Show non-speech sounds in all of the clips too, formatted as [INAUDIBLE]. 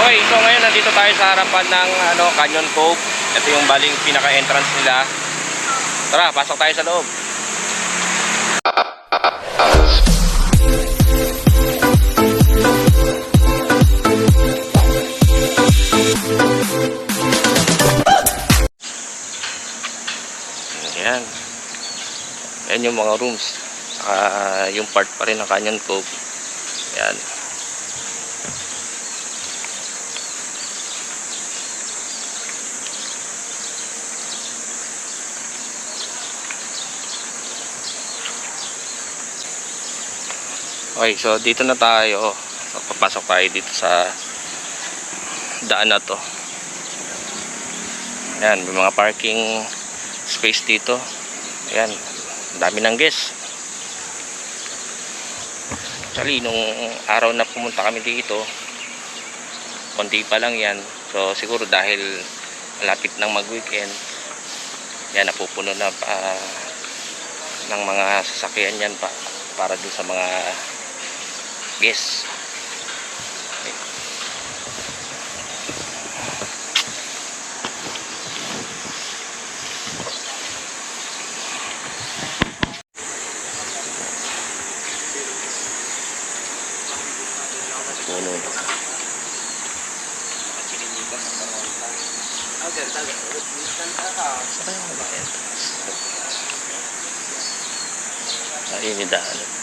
Okay, so ngayon nandito tayo sa harapan ng ano, Canyon Cove. Ito yung baling pinaka-entrance nila. Tara, pasok tayo sa loob. Ayan. Ayan yung mga rooms. Saka yung part pa rin ng Canyon Cove. Ayan. Okay, so dito na tayo. So, papasok tayo dito sa daan na to. Ayan, may mga parking space dito. Ayan, dami ng guests. Actually, nung araw na pumunta kami dito, konti pa lang yan. So, siguro dahil malapit ng mag-weekend, yan, napupuno na pa ng mga sasakyan yan pa para dun sa mga guests. Puno. Saan yung bayan? Ayun yung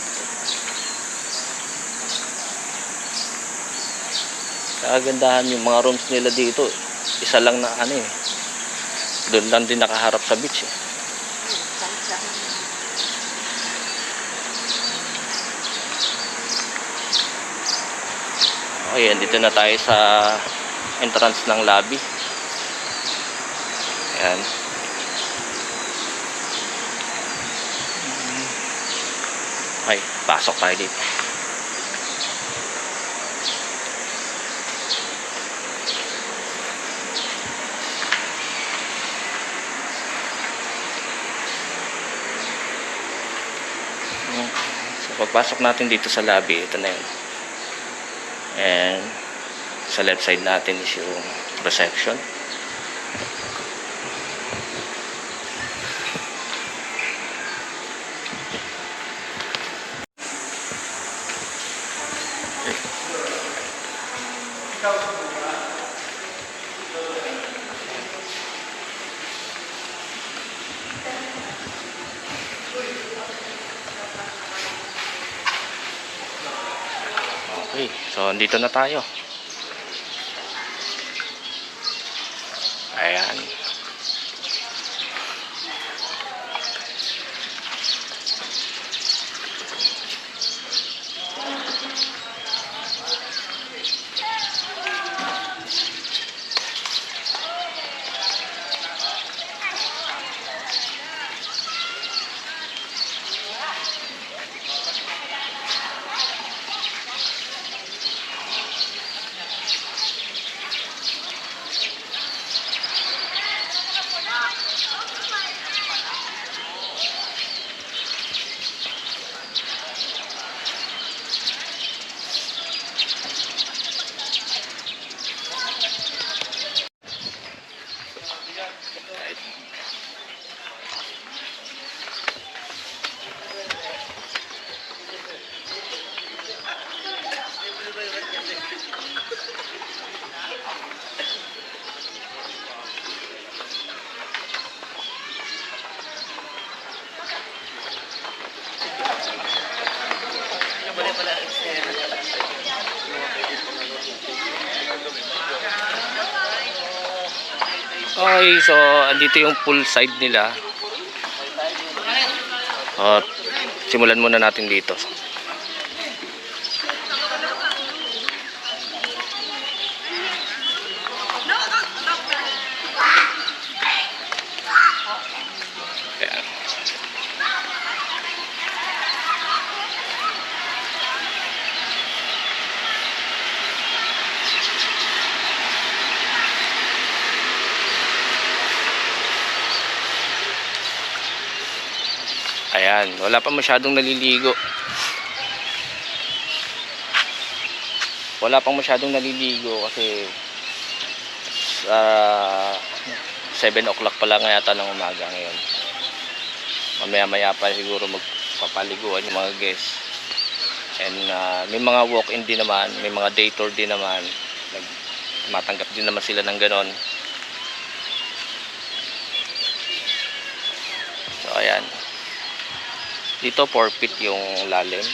Kagandahan yung mga rooms nila dito. Isa lang na ano eh. Doon lang din nakaharap sa beach eh. Ayan, dito na tayo sa entrance ng lobby. Ayan. Okay, pasok tayo dito. Pagpasok natin dito sa lobby, ito na yun. And sa left side natin is yung reception. Okay, so andito na tayo. Ayan. Okay, so andito yung pool side nila. At simulan muna natin dito. Ayan. Ayan, wala pa masyadong naliligo. wala pang masyadong naliligo kasi sa 7 o'clock pa lang yata ng umaga ngayon. Mamaya maya pa siguro magpapaliguan yung mga guests. And ah, may mga walk-in din naman, may mga day tour din naman. Nag, matanggap din naman sila ng ganon. Dito 4 feet yung lalim.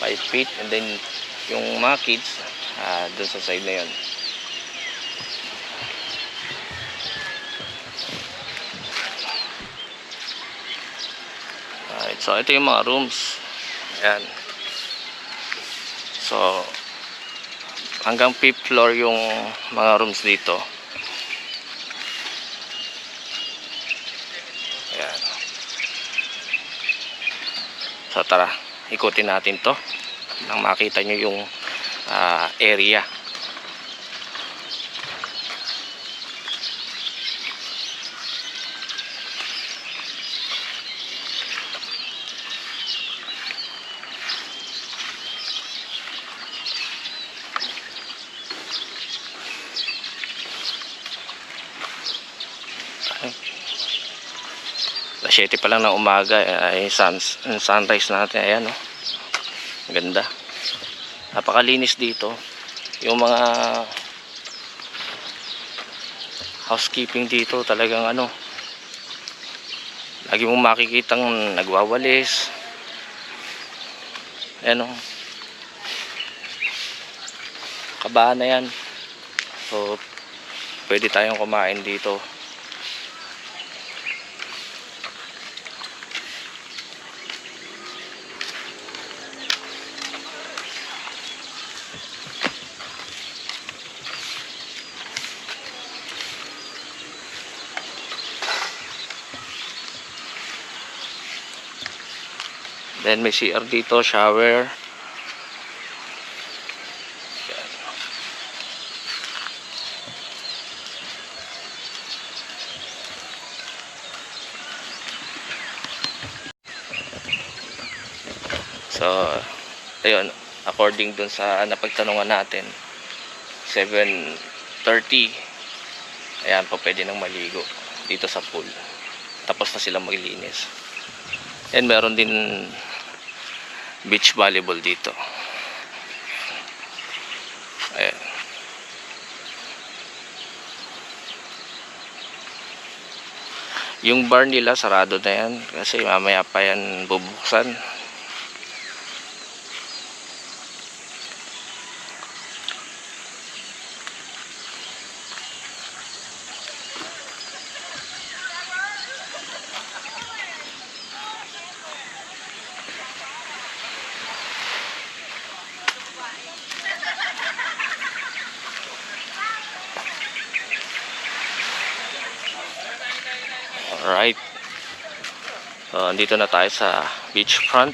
5 feet and then yung mga kids ah dun sa side na yun. Alright, so ito yung mga rooms. Ayan. So, hanggang 5th floor yung mga rooms dito. So, tara. Ikutin natin to. Nang makita nyo yung ah, area. 7 pa lang ng umaga ay sun, yung sunrise natin ayan oh. Ganda. Napakalinis dito. Yung mga housekeeping dito talagang ano lagi mong makikitang nagwawalis. Ayan oh. Kabahan na yan. So pwede tayong kumain dito. Then may CR dito, shower. So, ayun, according dun sa napagtanungan natin, 7.30, ayan po pwede nang maligo dito sa pool. Tapos na silang maglinis. And meron din beach volleyball dito. Ayan. Yung bar nila sarado na yan kasi mamaya pa yan bubuksan. Alright. So, andito na tayo sa beachfront.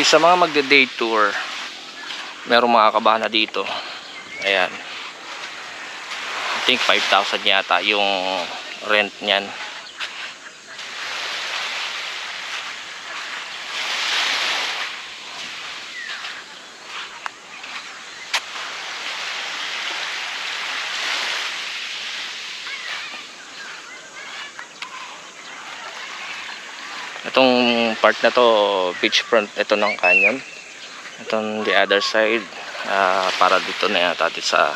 Ay, sa mga magde-day tour, merong mga kabana dito. Ayan. I think 5,000 yata yung rent niyan. Itong part na to, beachfront ito ng canyon. Itong the other side, ah, para dito na yata sa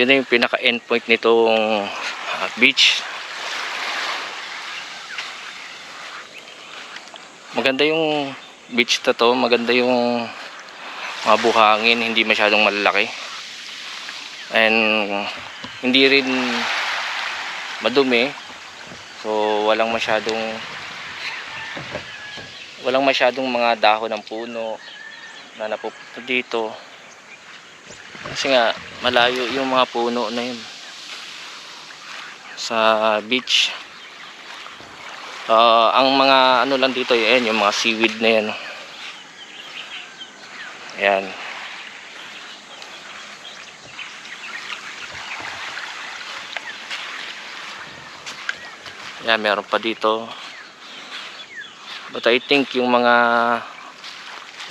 Yun na yung pinaka endpoint nitong ah, beach. Maganda yung beach na to. Maganda yung mga buhangin. Hindi masyadong malalaki. And hindi rin madumi. So walang masyadong walang masyadong mga dahon ng puno na napupunta dito. Kasi nga malayo yung mga puno na yun sa beach. Ah, ang mga ano lang dito yan, yung mga seaweed na yan. Ayan. Ayan, meron pa dito. But I think yung mga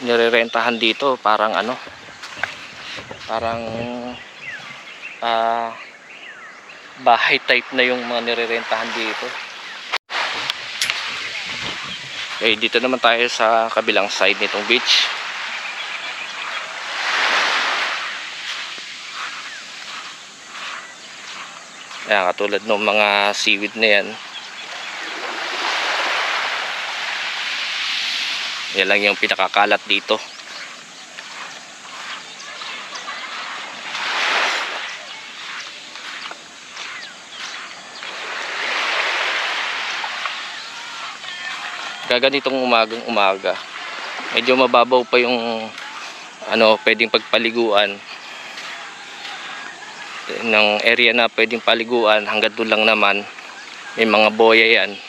nirerentahan dito parang ano parang ah bahay type na yung mga nirerentahan dito. Okay, dito naman tayo sa kabilang side nitong beach. Ayan, katulad ng mga seaweed na yan. Yan lang yung pinakakalat dito. Gaganitong umagang umaga. Medyo mababaw pa yung ano, pwedeng pagpaliguan. Ng area na pwedeng paliguan hanggang doon lang naman may mga boya yan.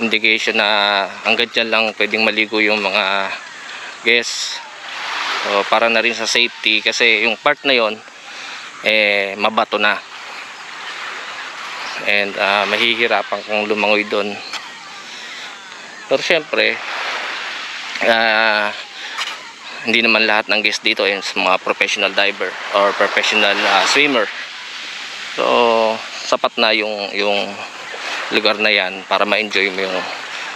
Indication na hanggang dyan lang pwedeng maligo yung mga guests. So, para na rin sa safety kasi yung part na yon eh mabato na. And ah, mahihirapan kang lumangoy doon pero syempre ah hindi naman lahat ng guests dito ay mga professional diver or professional ah, swimmer. So sapat na yung yung lugar na yan para ma-enjoy mo yung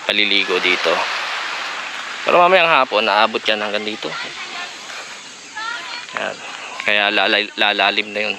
paliligo dito. Pero mamayang hapon naabot yan hanggang dito. Yan. kaya lalalim na yun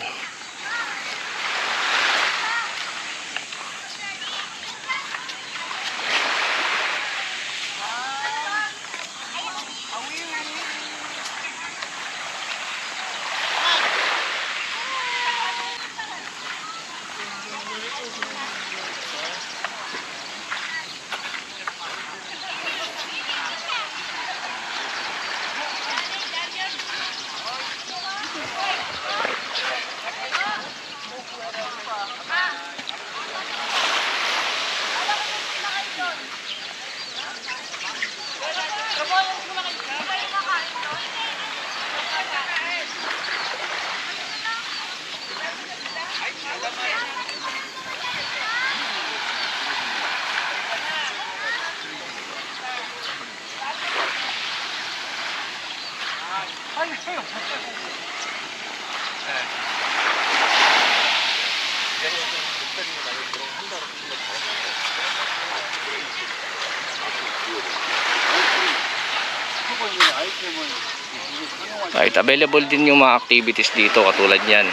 Right, available din yung mga activities dito katulad yan.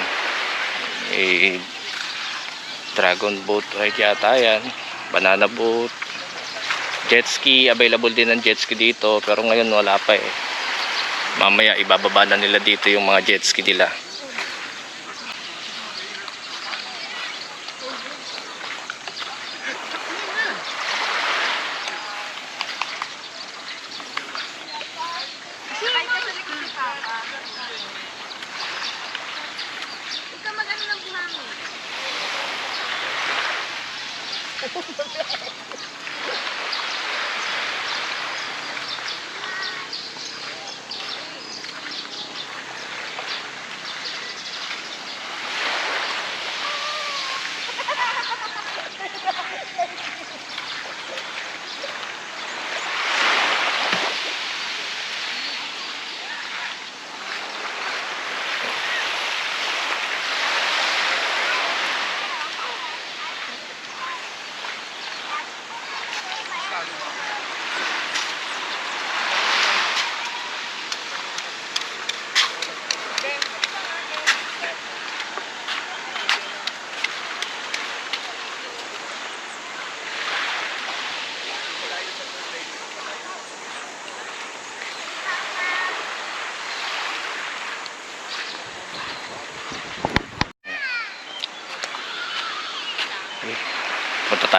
Eh, dragon boat ride yata yan. Banana boat. Jet ski, available din ng jet ski dito pero ngayon wala pa eh. Mamaya ibababa na nila dito yung mga jet ski nila.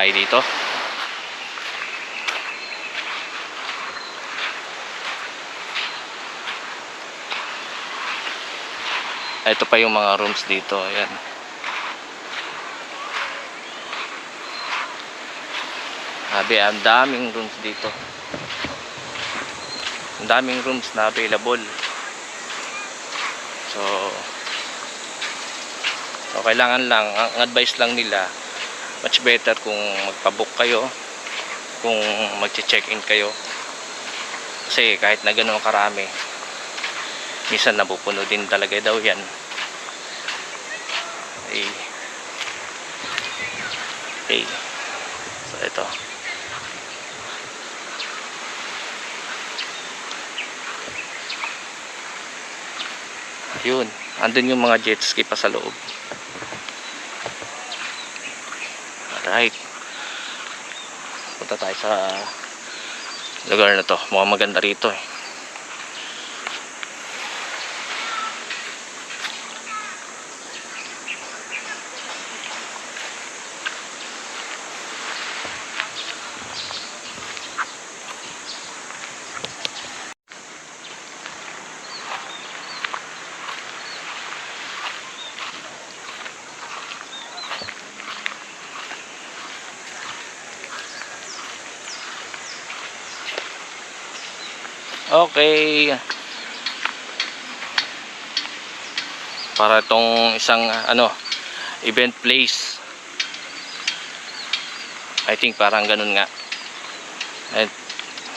Tayo dito. Ito pa yung mga rooms dito. Ayan. Sabi, ang daming rooms dito. Ang daming rooms na available. So, so kailangan lang, ang advice lang nila, much better kung magpabook kayo, kung mag-check-in kayo. Kasi kahit na gano'n karami, minsan napupuno din talaga daw yan. Okay. Okay. So, ito. Yun. Andun yung mga jet ski pa sa loob. Alright. Punta tayo sa lugar na to. Mukhang maganda rito eh. Okay. Para itong isang ano, event place. I think parang ganun nga. At,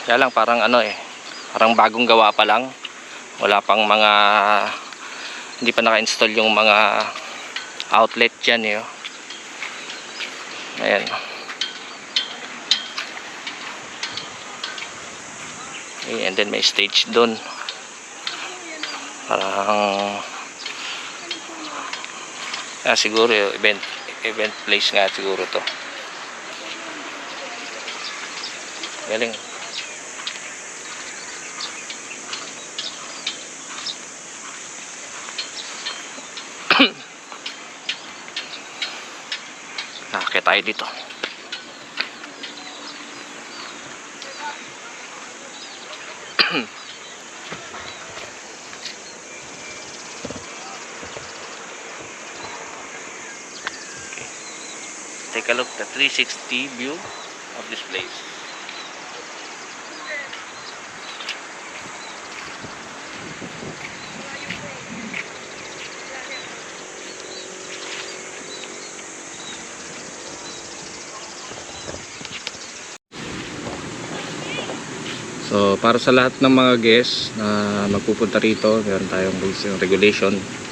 kaya lang parang ano eh, parang bagong gawa pa lang. Wala pang mga hindi pa naka-install yung mga outlet dyan eh. oh. Ayan. Okay, and then may stage doon. Parang ah, siguro event event place nga siguro to. Galing. [COUGHS] Nakakit tayo dito. Take a look the 360 view of this place. So, para sa lahat ng mga guests na magpupunta rito, meron tayong rules and regulation.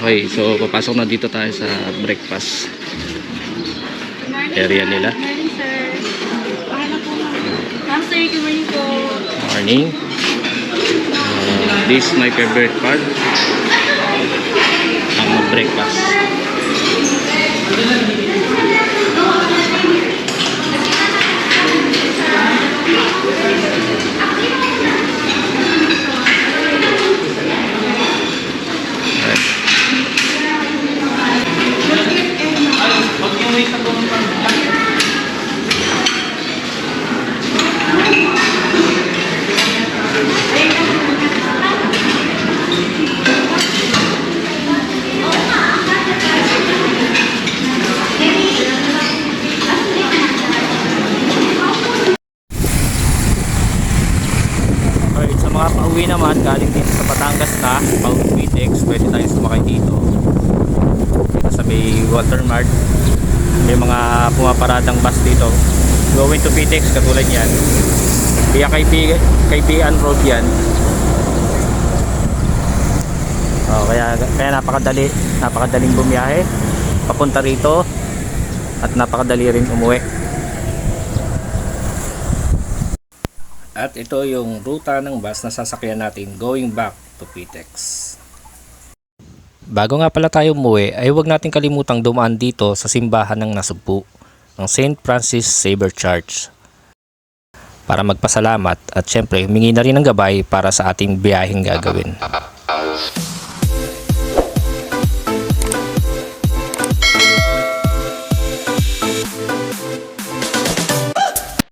Okay, so papasok na dito tayo sa breakfast area nila. Good morning, sir. Paano po, ma'am? Ma'am, sir, good. Morning. This is my favorite part. Ang mag-breakfast. Kay Pian Road yan. Oh, kaya, kaya napakadali, napakadaling bumiyahe. Papunta rito. At napakadali rin umuwi. At ito yung ruta ng bus na sasakyan natin going back to Pitex. Bago nga pala tayo umuwi ay huwag natin kalimutang dumaan dito sa simbahan ng Nasugpu ng St. Francis Xavier Church para magpasalamat at syempre humingi na rin ng gabay para sa ating biyaheng gagawin.